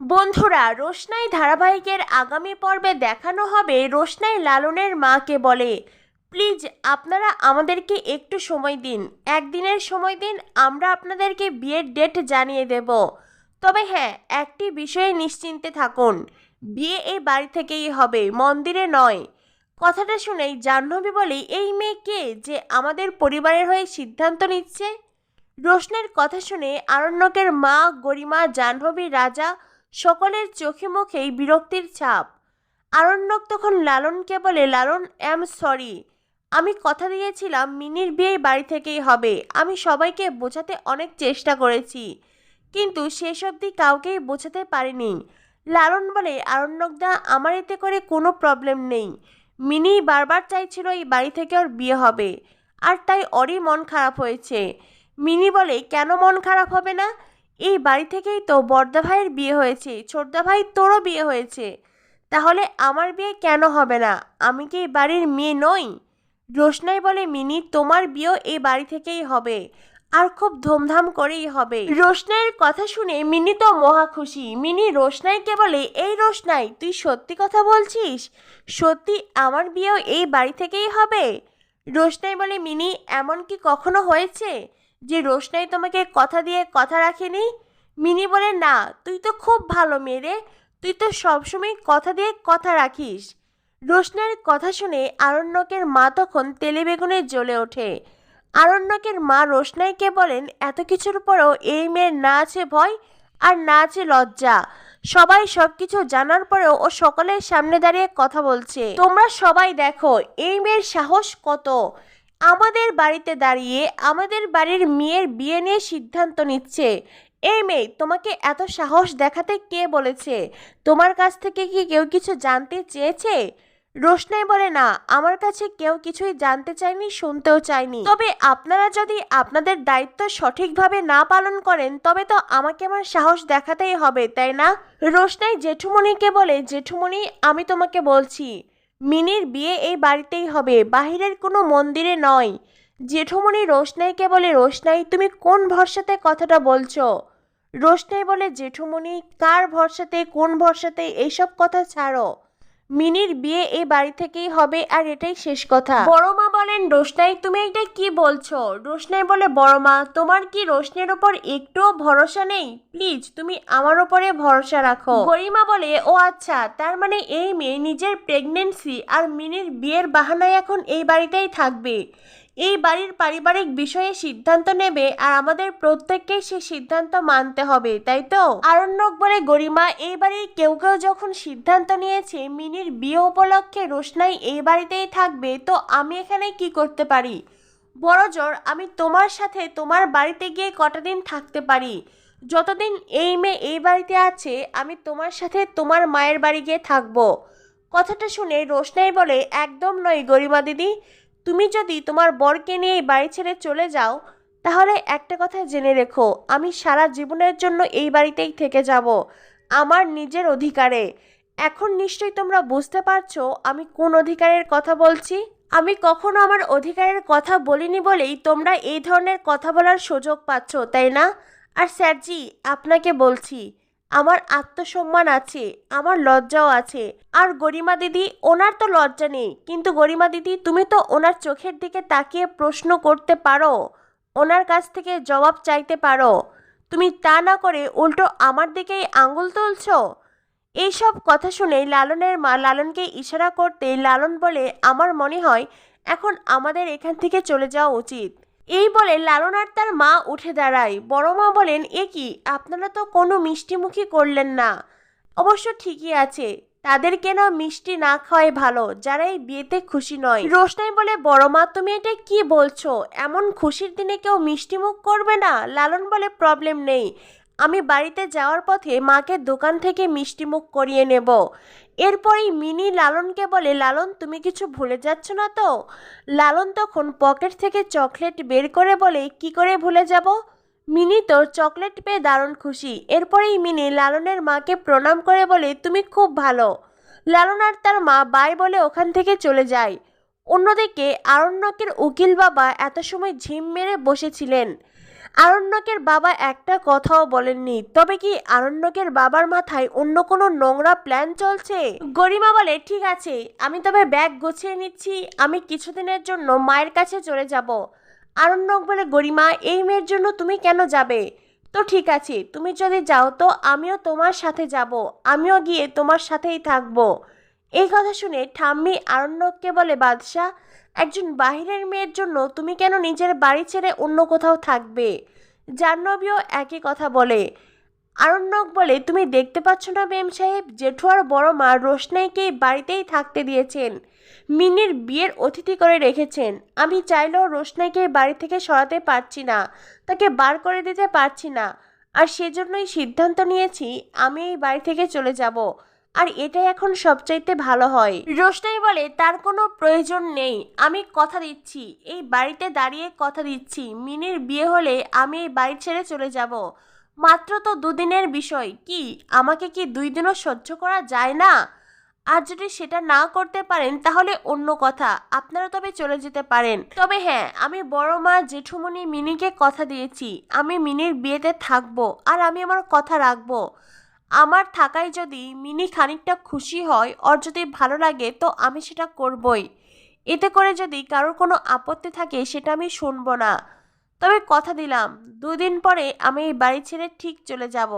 বন্ধুরা, রোশনাই ধারাবাহিকের আগামী পর্বে দেখানো হবে রোশনাই লালনের মাকে বলে। প্লিজ, আপনারা আমাদেরকে একটু সময় দিন। একদিনের সময় দিন, আমরা আপনাদেরকে বিয়ের ডেট জানিয়ে দেব। তবে হ্যাঁ একটি বিষয়ে নিশ্চিন্তে থাকুন। বিয়ে এই বাড়ি থেকেই হবে, মন্দিরে নয়। কথাটা শুনেই জাহ্নবী বলে, এই মেয়ে কে যে আমাদের পরিবারের হয়ে সিদ্ধান্ত নিচ্ছে? রোশনের কথা শুনে আরণ্যকের মা, গরিমা, জাহ্নবী, রাজা সকলের চোখে মুখেই বিরক্তির ছাপ। আরণ্যক তখন লালনকে বলে, লালন অ্যাম সরি আমি কথা দিয়েছিলাম, মিনির বিয়ে বাড়ি থেকেই হবে। আমি সবাইকে বোঝাতে অনেক চেষ্টা করেছি। কিন্তু শেষ অবধি কাউকেই বোঝাতে পারিনি। লালন বলে আরণ্যকদা আমার এতে করে কোনো প্রবলেম নেই। মিনি বারবার চাইছিল এই বাড়ি থেকে ওর বিয়ে হবে। আর তাই ওরই মন খারাপ হয়েছে। মিনি বলে, কেন মন খারাপ হবে না? এই বাড়ি থেকেই তো বড়দা ভাইয়ের বিয়ে হয়েছে, ছোটদা ভাই তোরও বিয়ে হয়েছে। তাহলে আমার বিয়ে কেন হবে না? আমি কি এই বাড়ির মেয়ে নই? রোশনাই বলে, মিনি, তোমার বিয়েও এই বাড়ি থেকেই হবে। আর খুব ধুমধাম করেই হবে। রোশনাইয়ের কথা শুনে মিনি তো মহা খুশি। মিনি, রোশনাইকে বলে, এই রোশনাই, তুই সত্যি কথা বলছিস? সত্যি আমার বিয়েও এই বাড়ি থেকেই হবে? রোশনাই বলে, মিনি, এমন কি কখনো হয়েছে? যে রোশনাই তোমাকে কথা দিয়ে কথা রাখেনি? মিনি বলে, না, তুই তো খুব ভালো মেয়ে রে। তুই তো সবসময় কথা দিয়ে কথা রাখিস। রোশনের কথা শুনে আরণ্যকের মা তখন তেলে বেগুনে জ্বলে ওঠে। আরণ্যকের মা রোশনাইকে বলেন, এত কিছুর পরেও এই মেয়ের না আছে ভয় আর না আছে লজ্জা। সবাই সবকিছু জানার পরেও ও সকলের সামনে দাঁড়িয়ে কথা বলছে। তোমরা সবাই দেখো, এই মেয়ের সাহস কত। আমাদের বাড়িতে দাঁড়িয়ে আমাদের বাড়ির মেয়ের বিয়ে নিয়ে সিদ্ধান্ত নিচ্ছে। এই মেয়ে, তোমাকে এত সাহস দেখাতে কে বলেছে? তোমার কাছ থেকে কি কেউ কিছু জানতে চেয়েছে? রোশনাই বলে, না, আমার কাছে কেউ কিছুই জানতে চায়নি, শুনতেও চায়নি। তবে আপনারা যদি আপনাদের দায়িত্ব সঠিকভাবে না পালন করেন, তবে তো আমাকে আমার সাহস দেখাতেই হবে, তাই না? রোশনাই জেঠুমণিকে বলে, জেঠুমণি, আমি তোমাকে বলছি মিনির বিয়ে এই বাড়িতেই হবে, বাহিরের কোনো মন্দিরে নয়। জেঠুমণি রোশনাইকে বলে, রোশনাই, তুমি কোন ভরসাতে কথাটা বলছো? রোশনাই বলে, জেঠুমণি, কার ভরসাতে, কোন ভরসাতে এইসব কথা ছাড়ো? মিনির বিয়ে এই বাড়ি থেকেই হবে আর এটাই শেষ কথা। বড় মা বলেন, রোশনাই, তুমি এটা কি বলছো? রোশনাই বলে, বড় মা, তোমার কি রোশনের ওপর একটুও ভরসা নেই? প্লিজ, তুমি আমার ওপরে ভরসা রাখো। গরিমা বলে, ও আচ্ছা তার মানে এই মেয়ে নিজের প্রেগনেন্সি আর মিনির বিয়ের বাহানায় এখন এই বাড়িতেই থাকবে। এই বাড়ির পারিবারিক বিষয়ে সিদ্ধান্ত নেবে আর আমাদের প্রত্যেককেই সে সিদ্ধান্ত মানতে হবে, তাই তো? আরণ্যক বলে, গরিমা, এই বাড়ির কেউ কেউ যখন সিদ্ধান্ত নিয়েছে মিনির বিয়ে উপলক্ষে রোশনাই এই বাড়িতেই থাকবে, তো আমি এখানে কি করতে পারি? বড় জোর আমি তোমার সাথে তোমার বাড়িতে গিয়ে কটা দিন থাকতে পারি? যতদিন এই মেয়ে এই বাড়িতে আছে, আমি তোমার সাথে তোমার মায়ের বাড়ি গিয়ে থাকব। কথাটা শুনে রোশনাই বলে, একদম নয় গরিমা দিদি। তুমি যদি তোমার বরকে নিয়ে এই বাড়ি ছেড়ে চলে যাও, তাহলে একটা কথা জেনে রেখো, আমি সারা জীবনের জন্য এই বাড়িতেই থেকে যাব, আমার নিজের অধিকারে। এখন নিশ্চয়ই তোমরা বুঝতে পারছ আমি কোন অধিকারের কথা বলছি? আমি কখনো আমার অধিকারের কথা বলিনি বলেই তোমরা এই ধরনের কথা বলার সুযোগ পাচ্ছ, তাই না? আর স্যারজি, আপনাকে বলছি আমার আত্মসম্মান আছে, আমার লজ্জাও আছে। আর গরিমা দিদি, ওনার তো লজ্জা নেই। কিন্তু গরিমা দিদি, তুমি তো ওনার চোখের দিকে তাকিয়ে প্রশ্ন করতে পারো, ওনার কাছ থেকে জবাব চাইতে পারো। তুমি তা না করে উল্টো আমার দিকেই আঙ্গুল তুলছো? এইসব কথা শুনে লালনের মা লালনকে ইশারা করতে লালন বলে, আমার মনে হয় এখন আমাদের এখান থেকে চলে যাওয়া উচিত। এই বলে লালন আর তার মা উঠে দাঁড়ায়। বড় মা বলেন, এ কি, আপনারা তো কোনো মিষ্টিমুখী করলেন না। অবশ্য ঠিকই আছে তাদেরকে না মিষ্টি না খাওয়াই ভালো? যারা এই বিয়েতে খুশি নয়। রোশনাই বলে, বড় মা, তুমি এটা কি বলছো? এমন খুশির দিনে কেউ মিষ্টি মুখ করবে না? লালন বলে, প্রবলেম নেই। আমি বাড়িতে যাওয়ার পথে মাকে দোকান থেকে মিষ্টি মুখ করিয়ে নেব। এরপরেই মিনি লালনকে বলে, লালন, তুমি কিছু ভুলে যাচ্ছ না তো? লালন তখন পকেট থেকে চকলেট বের করে বলে, কি করে ভুলে যাব? মিনি তো চকলেট পেয়ে দারুণ খুশি। এরপরেই মিনি লালনের মাকে প্রণাম করে বলে, তুমি খুব ভালো। লালন আর তার মা বাই বলে ওখান থেকে চলে যায়। অন্যদিকে আরণ্যকের উকিল বাবা এত সময় ঝিম মেরে বসেছিলেন। আরণ্যকের বাবা একটা কথাও বলেননি। তবে কি আরণ্যকের বাবার মাথায় অন্য কোনো নোংরা প্ল্যান চলছে? গরিমা বলে, ঠিক আছে, আমি তবে ব্যাগ গুছিয়ে নিচ্ছি, আমি কিছুদিনের জন্য মায়ের কাছে চলে যাব। আরণ্যক বলে, গরিমা, এই মেয়ের জন্য তুমি কেন যাবে? তো ঠিক আছে, তুমি যদি যাও তো আমিও তোমার সাথে যাব, আমিও গিয়ে তোমার সাথেই থাকব। এই কথা শুনে ঠাম্মি আরণ্যককে বলে, বাদশাহ, একজন বাহিরের মেয়ের জন্য তুমি কেন নিজের বাড়ি ছেড়ে অন্য কোথাও থাকবে? জাহ্নবীও একই কথা বলে। আরণ্যক বলে, তুমি দেখতে পাচ্ছ না মেম সাহেব, জেঠুয়ার বড় মা রোশনাইকে বাড়িতেই থাকতে দিয়েছেন। মিনির বিয়ের অতিথি করে রেখেছেন। আমি চাইলেও রোশনাইকে বাড়ি থেকে সরাতে পারছি না, তাকে বার করে দিতে পারছি না। আর সেজন্যই সিদ্ধান্ত নিয়েছি, আমি এই বাড়ি থেকে চলে যাব। আর এটাই এখন সবচাইতে ভালো হয়। রোশনাই বলে, তার কোনো প্রয়োজন নেই, আমি কথা দিচ্ছি। এই বাড়িতে দাঁড়িয়ে কথা দিচ্ছি। মিনির বিয়ে হলে আমি এই বাড়ি ছেড়ে চলে যাব। মাত্র তো দুদিনের বিষয়। কি, আমাকে কি দুই দিনও সহ্য করা যায় না? আর যদি সেটা না করতে পারেন, তাহলে অন্য কথা। আপনারা তবে চলে যেতে পারেন। তবে হ্যাঁ আমি বড় মা জেঠুমনি মিনিকে কথা দিয়েছি। আমি মিনির বিয়েতে থাকব, আর আমি আমার কথা রাখব। আমার থাকায় যদি মিনি খানিকটা খুশি হয় ওর যদি ভালো লাগে, তো আমি সেটা করবই। এতে করে যদি কারোর কোনো আপত্তি থাকে, সেটা আমি শুনব না। তবে কথা দিলাম, দুদিন পরে আমি এই বাড়ি ছেড়ে ঠিক চলে যাব।